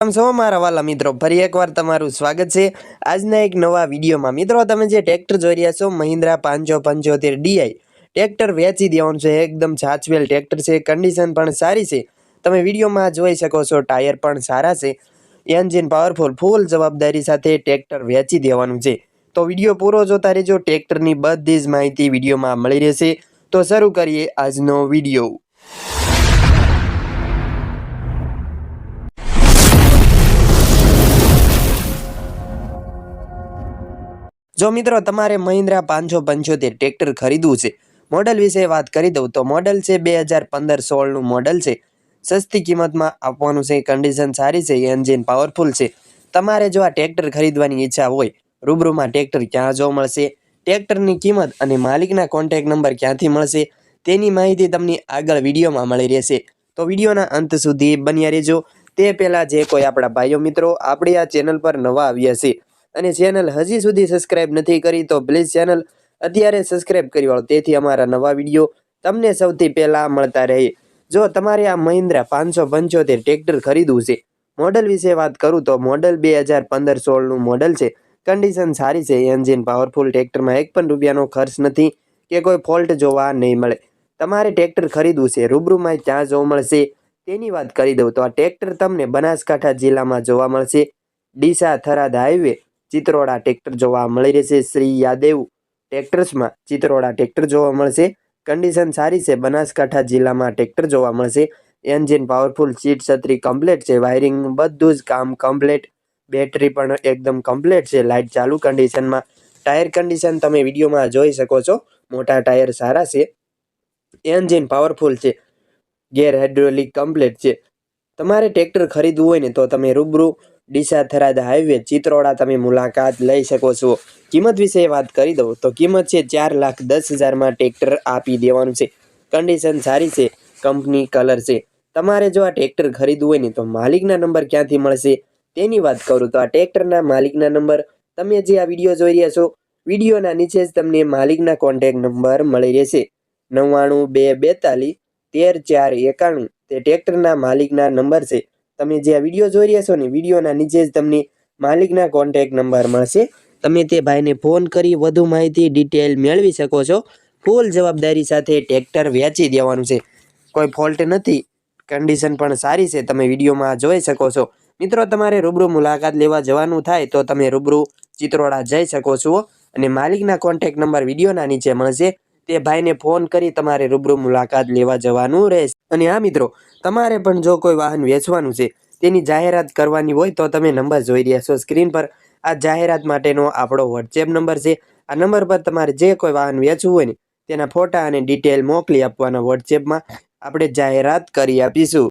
કેમ મારા વાલા મિત્રો, ફરી એકવાર તમારું સ્વાગત છે. આજના એક નવા વિડીયોમાં મિત્રો, તમે જે ટ્રેક્ટર જોઈ રહ્યા છો, મહિન્દ્રા પાંચસો પંચોતેર ડીઆઈ ટ્રેક્ટર વેચી દેવાનું છે, એકદમ સાચવેલ ટ્રેક્ટર છે કન્ડિશન પણ સારી છે. તમે વિડીયોમાં જોઈ શકો છો, ટાયર પણ સારા છે. એન્જિન પાવરફુલ ફૂલ જવાબદારી સાથે ટ્રેક્ટર વેચી દેવાનું છે. તો વીડિયો પૂરો જોતા રહેજો, ટ્રેક્ટરની બધી જ માહિતી વિડીયોમાં મળી રહેશે. તો શરૂ કરીએ આજનો વીડિયો. જો મિત્રો તમારે મહિન્દ્રા પાંચસો પંચોતેર ટ્રેક્ટર ખરીદવું છે, મોડલ વિશે વાત કરી દઉં તો મોડલ છે બે હજાર પંદર સોળનું મોડલ છે. સસ્તી કિંમતમાં આપવાનું છે કન્ડિશન સારી છે એન્જિન પાવરફુલ છે. તમારે જો આ ટ્રેક્ટર ખરીદવાની ઈચ્છા હોય, રૂબરૂમાં ટ્રેક્ટર ક્યાં જોવા મળશે, ટ્રેક્ટરની કિંમત અને માલિકના કોન્ટેક નંબર ક્યાંથી મળશે, તેની માહિતી તમને આગળ વિડીયોમાં મળી રહેશે. તો વિડીયોના અંત સુધી બન્યા રહેજો. તે પહેલાં જે કોઈ આપણા ભાઈઓ મિત્રો આપણી આ ચેનલ પર નવા આવ્યા છે અને ચેનલ હજી સુધી સબસ્ક્રાઇબ નથી કરી તો પ્લીઝ ચેનલ અત્યારે સબસ્ક્રાઇબ કરી વાળો. તેથી અમારા નવા વીડિયો તમને સૌથી પહેલાં મળતા રહે. જો તમારે આ મહિન્દ્રા પાંચસો પંચોતેર ટ્રેક્ટર ખરીદવું છે મોડલ વિશે વાત કરું તો મોડલ બે હજાર પંદર સોળનું મોડલ છે. કન્ડિશન સારી છે એન્જિન પાવરફુલ ટ્રેક્ટરમાં એક પણ રૂપિયાનો ખર્ચ નથી કે કોઈ ફોલ્ટ જોવા નહીં મળે. તમારે ટ્રેક્ટર ખરીદવું છે રૂબરૂમાં ત્યાં જોવા મળશે. તેની વાત કરી દઉં તો આ ટ્રેક્ટર તમને બનાસકાંઠા જિલ્લામાં જોવા મળશે. ડીસા થરાદ હાઈવે ચિત્રોડા ટ્રેક્ટર જોવા મળી રહેશે. શ્રી યાદેવ ટ્રેક્ટર્સમાં ચિત્રોડા ટ્રેક્ટર જોવા મળશે. કન્ડિશન સારી છે. બનાસકાંઠા જિલ્લામાં ટ્રેક્ટર જોવા મળશે. એન્જિન પાવરફુલ, સીટ છત્રી કમ્પ્લેટ છે. વાયરિંગ બધું જ કામ કમ્પ્લેટ. બેટરી પણ એકદમ કમ્પ્લેટ છે. લાઇટ ચાલુ કન્ડિશનમાં. ટાયર કન્ડિશન તમે વિડીયોમાં જોઈ શકો છો. મોટા ટાયર સારા છે. એન્જિન પાવરફુલ છે. ગેર હાઇડ્રોલિક કમ્પ્લેટ છે. તમારે ટ્રેક્ટર ખરીદવું હોય ને તો તમે રૂબરૂ ડીસા થરાદ હાઈવે ચિત્રોડા તમે મુલાકાત લઈ શકો છો. કિંમત વિશે વાત કરી દઉં તો કિંમત છે ચાર લાખ દસ હજારમાં ટ્રેક્ટર આપી દેવાનું છે. કન્ડિશન સારી છે, કંપની કલર છે. તમારે જો આ ટ્રેક્ટર ખરીદવું હોય ને તો માલિકના નંબર ક્યાંથી મળશે તેની વાત કરું. તો આ ટ્રેક્ટરના માલિકના નંબર તમે જે આ વીડિયો જોઈ રહ્યા છો, વિડીયોના નીચે જ તમને માલિકના કોન્ટેક નંબર મળી રહેશે. નવ્વાણું બે બેતાલીસ તેર ચાર એકાણું તે ટ્રેક્ટરના માલિકના નંબર છે. તમે જે આ વીડિયો જોઈ રહ્યા છો ને, વિડીયોના નીચે જ તમને માલિકના કોન્ટેક નંબર મળશે. તમે તે ભાઈને ફોન કરી વધુ માહિતી ડિટેલ મેળવી શકો છો. ફૂલ જવાબદારી સાથે ટ્રેક્ટર વેચી દેવાનું છે. કોઈ ફોલ્ટ નથી. કન્ડિશન પણ સારી છે. તમે વિડીયોમાં જોઈ શકો છો. મિત્રો, તમારે રૂબરૂ મુલાકાત લેવા જવાનું થાય તો તમે રૂબરૂ ચિત્રોડા જઈ શકો છો. અને માલિકના કોન્ટેક નંબર વિડીયોના નીચે મળશે. તે ભાઈને ફોન કરી તમારે રૂબરૂ મુલાકાત લેવા જવાનું રહેશે. અને આ મિત્રો, તમારે પણ જો કોઈ વાહન વેચવાનું છે, તેની જાહેરાત કરવાની હોય તો તમે નંબર જોઈ રહ્યા છો સ્ક્રીન પર. આ જાહેરાત માટેનો આપણો વોટ્સએપ નંબર છે. આ નંબર પર તમારે જે કોઈ વાહન વેચવું હોય ને, તેના ફોટા અને ડિટેલ મોકલી આપવાના વોટ્સએપમાં આપણે જાહેરાત કરી આપીશું.